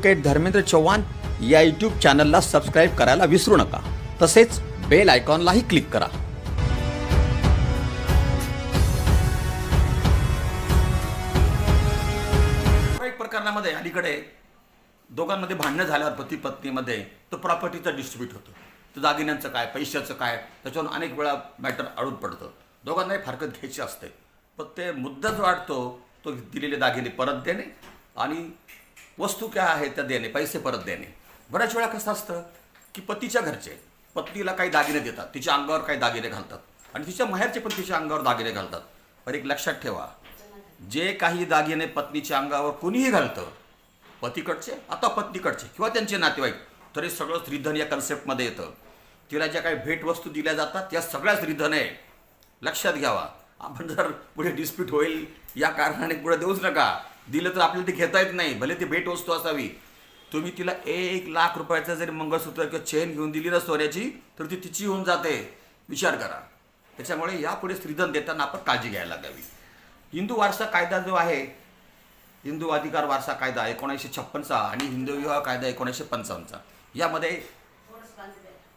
धर्मेंद्र चव्हाण या यूट्यूब चॅनलला सबस्क्राईब करायला विसरू नका. तसेच बेल आयकॉनलाही क्लिक करा. एक प्रकरणामध्ये अलीकडे दोघांमध्ये भांडणं झाल्यावर पती पत्नीमध्ये तो प्रॉपर्टीचा डिस्ट्रीब्यूट होतो. तो दागिन्यांचं काय पैशाचं काय त्याच्यावरून अनेक वेळा मॅटर अडून पडतं. दोघांनाही फारकत घ्यायची असते. पण ते मुद्दा जो वाटतो तो दिलेले दागिने परत देणे आणि वस्तू काय आहेत त्या देणे पैसे परत देणे. बऱ्याच वेळा कसं असतं की पतीच्या घरचे पत्नीला काही दागिने देतात तिच्या अंगावर काही दागिने घालतात आणि तिच्या माहेरचे पण तिच्या अंगावर दागिने घालतात. पण एक लक्षात ठेवा जे काही दागिने पत्नीच्या अंगावर कुणीही घालतं पतीकडचे आता पत्नीकडचे किंवा त्यांचे नातेवाईक तरी सगळं श्रीधन या कन्सेप्टमध्ये येतं. तिला ज्या काही भेटवस्तू दिल्या जातात त्या सगळ्या श्रीधन. आहे लक्षात घ्यावा. आपण जर पुढे डिस्प्यूट होईल या कारणाने पुढे देऊच नका. दिलं तर आपल्याला ते घेता येत नाही. भले ती भेटवस्तू असावी. तुम्ही तिला एक लाख रुपयाचं जरी मंगळसूत्र किंवा चेन घेऊन दिली ना सोन्याची तर ती तिची होऊन जाते. विचार करा. त्याच्यामुळे यापुढे स्त्रीधन देताना आपण काळजी घ्यायला द्यावी हिंदू वारसा कायदा जो आहे हिंदू अधिकार वारसा कायदा एकोणीसशे छप्पनचा आणि हिंदू विवाह कायदा एकोणीसशे पंचावन्नचा यामध्ये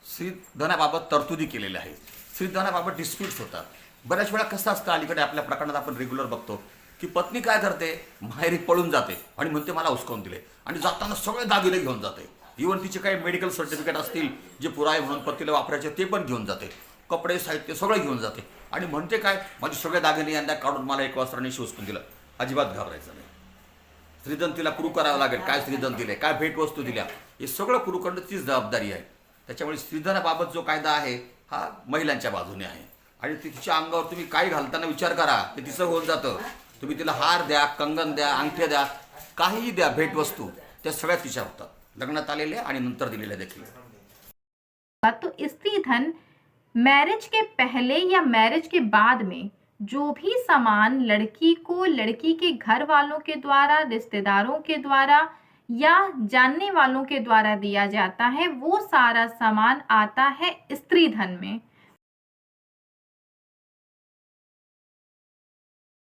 श्रीधनाबाबत तरतुदी केलेल्या आहेत. श्रीधनाबाबत डिस्प्यूट्स होतात. बऱ्याच वेळा कसं असतं अलीकडे आपल्या प्रकरणात आपण रेग्युलर बघतो. की पत्नी काय करते माहेरी पळून जाते. आणि म्हणते मला उचकावून दिले. आणि जाताना सगळे दागिने घेऊन जाते. इव्हन तिचे काही मेडिकल सर्टिफिकेट असतील जे पुरावे म्हणून पतीला वापरायचे ते पण घेऊन जाते. कपडे साहित्य सगळं घेऊन जाते. आणि म्हणते काय माझे सगळे दागिने यांना काढून मला एक वस्त्राने शिवसून दिलं. अजिबात घाबरायचं नाही. श्रीधन तिला कुरू करावं लागेल. काय श्रीधन दिले काय भेटवस्तू दिल्या? हे सगळं प्रूव्ह करणं तीच जबाबदारी आहे. त्याच्यामुळे श्रीधनाबाबत जो कायदा आहे हा महिलांच्या बाजूने आहे. आणि तिच्या अंगावर तुम्ही काय घालताना विचार करा ते तिचं होऊन जातं. तुम्ही तिला हार द्या, कंगन द्या अंगठ्या द्या, काहीही द्या, भेटवस्तू. त्या सगळ्या तिच्या होतात. लग्नात आलेल्या आणि नंतर दिलेल्या तो स्त्री धन मैरिज के पहले या मैरिज के बाद में जो भी सामान लड़की को लड़की के घर वालों के द्वारा, रिश्तेदारों के द्वारा या जानने वालों के द्वारा दिया जाता है, वो सारा सामान आता है स्त्री धन में।